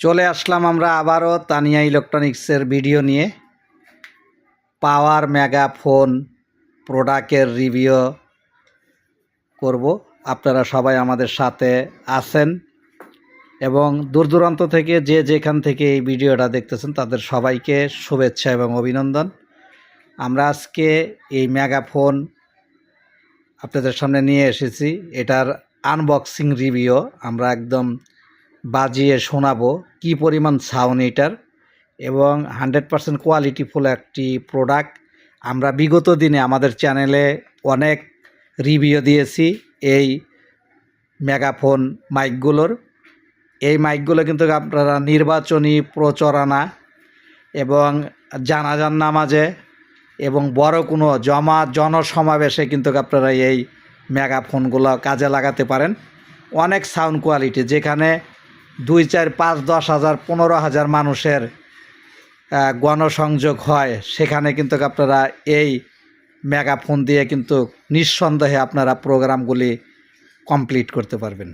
চলে আসলাম আমরা আবারও তানিয়া ইলেকট্রনিক্সের ভিডিও নিয়ে। পাওয়ার মেগা ফোন প্রোডাক্টের রিভিউ করব। আপনারা সবাই আমাদের সাথে আছেন এবং দূর দূরান্ত থেকে যে যেখান থেকে এই ভিডিওটা দেখতেছেন, তাদের সবাইকে শুভেচ্ছা এবং অভিনন্দন। আমরা আজকে এই মেগা ফোন আপনাদের সামনে নিয়ে এসেছি। এটার আনবক্সিং রিভিউ আমরা একদম বাজিয়ে শোনাবো কি পরিমাণ সাউন্ড এটার এবং হান্ড্রেড পারসেন্ট কোয়ালিটিফুল একটি প্রোডাক্ট আমরা বিগত দিনে আমাদের চ্যানেলে অনেক রিভিউ দিয়েছি এই মেগাফোন মাইকগুলোর এই মাইকগুলো কিন্তু আপনারা নির্বাচনী প্রচারণা এবং জানাজান নামাজে এবং বড় কোনো জমা জনসমাবেশে কিন্তু আপনারা এই মেগাফোনগুলো কাজে লাগাতে পারেন। অনেক সাউন্ড কোয়ালিটি যেখানে দুই চার পাঁচ দশ হাজার, পনেরো হাজার মানুষের গণসংযোগ হয়, সেখানে কিন্তু আপনারা এই মেগাফোন দিয়ে কিন্তু নিঃসন্দেহে আপনারা প্রোগ্রামগুলি কমপ্লিট করতে পারবেন।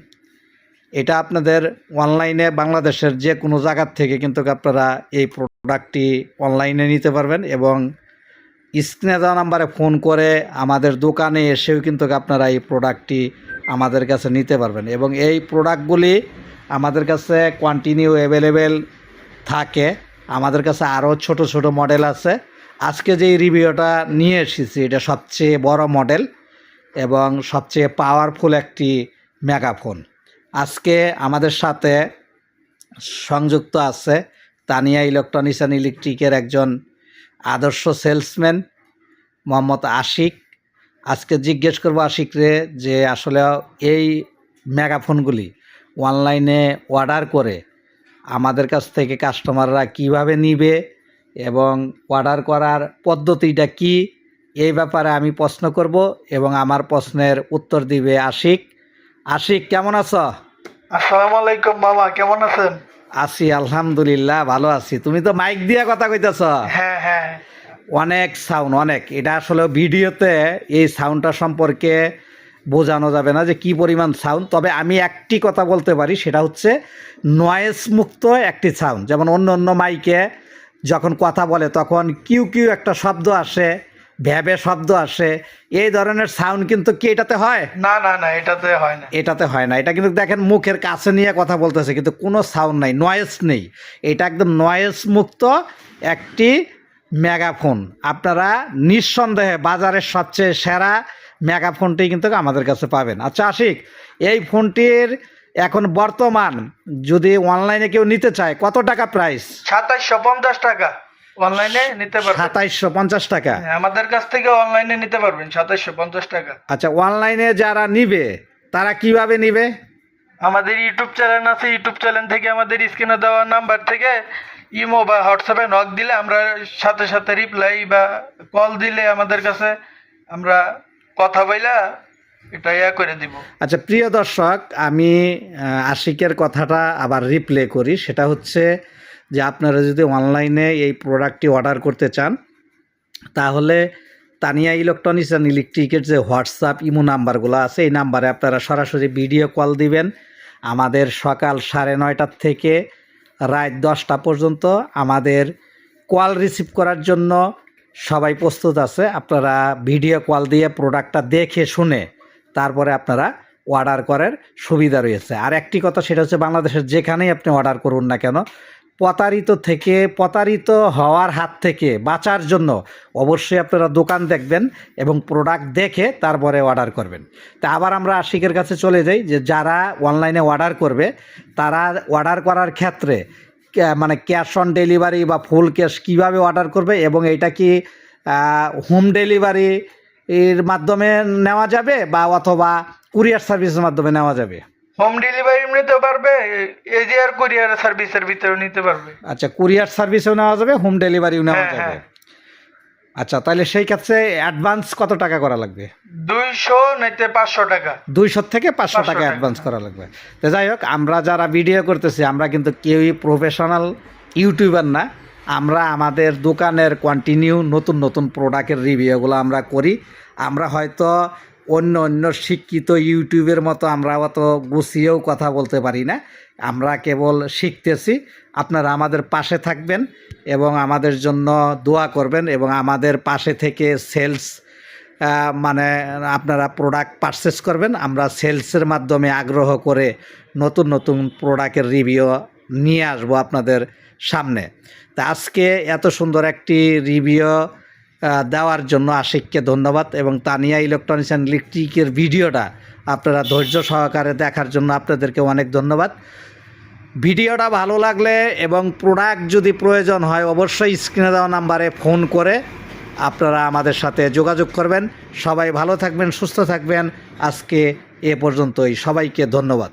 এটা আপনাদের অনলাইনে বাংলাদেশের যে কোনো জায়গার থেকে কিন্তু আপনারা এই প্রোডাক্টটি অনলাইনে নিতে পারবেন এবং স্ক্রিনে দেওয়া নাম্বারে ফোন করে আমাদের দোকানে এসেও কিন্তু আপনারা এই প্রোডাক্টটি আমাদের কাছে নিতে পারবেন এবং এই প্রোডাক্টগুলি আমাদের কাছে কন্টিনিউ অ্যাভেলেবেল থাকে। আমাদের কাছে আরও ছোট ছোট মডেল আছে। আজকে যে রিভিউটা নিয়ে এসেছি, এটা সবচেয়ে বড় মডেল এবং সবচেয়ে পাওয়ারফুল একটি মেগাফোন আজকে আমাদের সাথে সংযুক্ত আছে তানিয়া ইলেকট্রনিক্স অ্যান্ড ইলেকট্রিকের একজন আদর্শ সেলসম্যান মোহাম্মদ আশিক। আজকে জিজ্ঞেস করব আশিক রে যে আসলে এই মেগাফোনগুলি অনলাইনে অর্ডার করে আমাদের কাছ থেকে কাস্টমাররা কীভাবে নিবে এবং অর্ডার করার পদ্ধতিটা কি এই ব্যাপারে আমি প্রশ্ন করব এবং আমার প্রশ্নের উত্তর দিবে আশিক। আশিক কেমন আছো? আসসালামু আলাইকুম মামা কেমন আছেন? আছি আলহামদুলিল্লাহ ভালো আছি। তুমি তো মাইক দিয়ে কথা কইতেছ? হ্যাঁ হ্যাঁ। অনেক সাউন্ড অনেক। এটা আসলে ভিডিওতে এই সাউন্ডটা সম্পর্কে বোঝানো যাবে না যে কি পরিমাণ সাউন্ড তবে আমি একটি কথা বলতে পারি সেটা হচ্ছে নয়েস মুক্ত একটি সাউন্ড যেমন অন্য অন্য মাইকে যখন কথা বলে তখন কিউ কিউ একটা শব্দ আসে ভ্যাবে শব্দ আসে এই ধরনের সাউন্ড কিন্তু কি এটাতে হয়? না না না এটাতে হয় না। এটাতে হয় না। এটা কিন্তু দেখেন মুখের কাছে নিয়ে কথা বলতেছে কিন্তু কোনো সাউন্ড নাই নয়েস নেই। এটা একদম নয়েস মুক্ত একটি মেগাফোন আপনারা নিঃসন্দেহে বাজারের সবচেয়ে সেরা মেগাফোনটি কিন্তু আমাদের কাছে পাবেন। আচ্ছা আশিক এই ফোনটির এখন বর্তমান যদি অনলাইনে কেউ নিতে চায় কত টাকা প্রাইস? সাতাইশশো পঞ্চাশ টাকা। অনলাইনে নিতে পারবেন। সাতাইশশো পঞ্চাশ টাকা। হ্যাঁ, আমাদের কাছ থেকে অনলাইনে নিতে পারবেন সাতাইশশো পঞ্চাশ টাকা। আচ্ছা অনলাইনে যারা নিবে তারা কীভাবে নিবে? আমাদের ইউটিউব চ্যানেল আছে ইউটিউব চ্যানেল থেকে আমাদের স্ক্রিনে দেওয়া নাম্বার থেকে ইমো বা হোয়াটসঅ্যাপে নক দিলে আমরা সাথে সাথে রিপ্লাই বা কল দিলে আমাদের কাছে আমরা কথা বইলা এটা ইয়া করে দিব। আচ্ছা প্রিয় দর্শক, আমি আশিকের কথাটা আবার রিপ্লে করি। সেটা হচ্ছে যে আপনারা যদি অনলাইনে এই প্রোডাক্টটি অর্ডার করতে চান, তাহলে তানিয়া ইলেকট্রনিক্স অ্যান্ড ইলেকট্রিকের যে হোয়াটসঅ্যাপ ইমো নাম্বারগুলো আছে, এই নাম্বারে আপনারা সরাসরি ভিডিও কল দিবেন। আমাদের সকাল সাড়ে নয়টার থেকে রাত দশটা পর্যন্ত আমাদের কল রিসিভ করার জন্য সবাই প্রস্তুত আছে, আপনারা ভিডিও কল দিয়ে প্রোডাক্টটা দেখে শুনে তারপরে আপনারা অর্ডার করার সুবিধা রয়েছে। আর একটি কথা সেটা হচ্ছে বাংলাদেশের যেখানেই আপনি অর্ডার করুন না কেন, প্রতারিত থেকে প্রতারিত হওয়ার হাত থেকে বাঁচার জন্য অবশ্যই আপনারা দোকান দেখবেন এবং প্রোডাক্ট দেখে তারপরে অর্ডার করবেন। তা আবার আমরা আশিকের কাছে চলে যাই যে যারা অনলাইনে অর্ডার করবে, তারা অর্ডার করার ক্ষেত্রে মানে ক্যাশ অন ডেলিভারি বা ফুল ক্যাশ কীভাবে অর্ডার করবে এবং এটা কি হোম ডেলিভারি এর মাধ্যমে নেওয়া যাবে বা অথবা কুরিয়ার সার্ভিসের মাধ্যমে নেওয়া যাবে? হোম ডেলিভারি নিতে পারবে এজিআর কুরিয়ার সার্ভিসের ভিতরে নিতে পারবে। আচ্ছা কুরিয়ার সার্ভিসও নেওয়া যাবে হোম ডেলিভারিও নেওয়া হ্যাঁ, যাবে। হ্যাঁ। আচ্ছা তাহলে সেই ক্ষেত্রে অ্যাডভান্স কত টাকা করা লাগবে? দুইশো নাইতে পাঁচশো টাকা। দুইশো থেকে পাঁচশো টাকা টাকা। অ্যাডভান্স করা লাগবে। তো যাই হোক আমরা যারা ভিডিও করতেছি আমরা কিন্তু কেউই প্রফেশনাল ইউটিউবার না। আমরা আমাদের দোকানের কন্টিনিউ নতুন নতুন প্রোডাক্টের রিভিউগুলো আমরা করি। আমরা হয়তো অন্য অন্য শিক্ষিত ইউটিউবের মতো আমরা অত গুছিয়েও কথা বলতে পারি না। আমরা কেবল শিখতেছি। আপনারা আমাদের পাশে থাকবেন এবং আমাদের জন্য দোয়া করবেন এবং আমাদের পাশে থেকে সেলস মানে আপনারা প্রোডাক্ট পারচেস করবেন। আমরা সেলসের মাধ্যমে আগ্রহ করে নতুন নতুন প্রোডাক্টের রিভিউ নিয়ে আসব আপনাদের সামনে। তা আজকে এত সুন্দর একটি রিভিউ দেওয়ার জন্য আশিককে ধন্যবাদ এবং তানিয়া ইলেকট্রনিক্স অ্যান্ড ইলেকট্রিকের ভিডিওটা আপনারা ধৈর্য সহকারে দেখার জন্য আপনাদেরকে অনেক ধন্যবাদ। ভিডিওটা ভালো লাগলে এবং প্রোডাক্ট যদি প্রয়োজন হয় অবশ্যই স্ক্রিনে দেওয়া নাম্বারে ফোন করে আপনারা আমাদের সাথে যোগাযোগ করবেন। সবাই ভালো থাকবেন, সুস্থ থাকবেন। আজকে এ পর্যন্তই। সবাইকে ধন্যবাদ।